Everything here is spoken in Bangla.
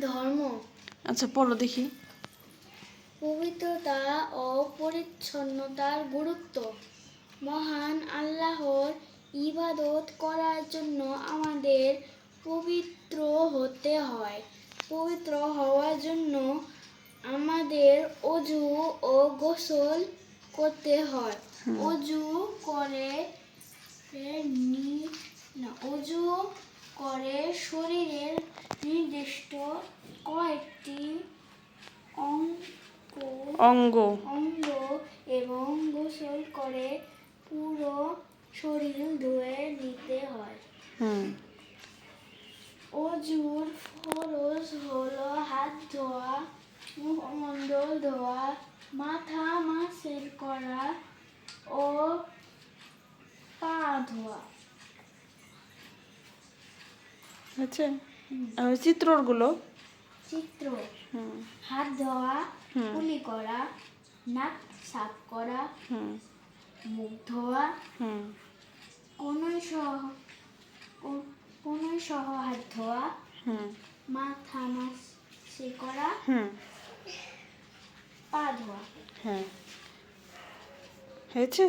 ধর্ম। আচ্ছা পড়ো দেখি। পবিত্রতা ও পরিচ্ছন্নতার গুরুত্ব। মহান আল্লাহর ইবাদত করার জন্য আমাদের পবিত্র হতে হয়। পবিত্র হওয়ার জন্য আমাদের অজু ও গোসল করতে হয়। অজু করে নি- অজু করে শরীরের অঙ্গ। অঙ্গ এবং গোসল করে পুরো শরীর ধুয়ে নিতে হয়। হুম। অজুর ফরজ হলো হাত ধোয়া মুখমণ্ডল ধোয়া মাথা মাসের করা ও পা ধোয়া। আচ্ছা চিত্রগুলো চিত্র। হুম। হাত ধোয়া। কুলি করা নাক সাফ করা মুখ ধোয়া। হুম। কোনোই সহ কোনোই সহ হাত ধোয়া। হুম। মাথা মাসে করা। হুম। পা ধোয়া। হ্যাঁ। হয়েছে?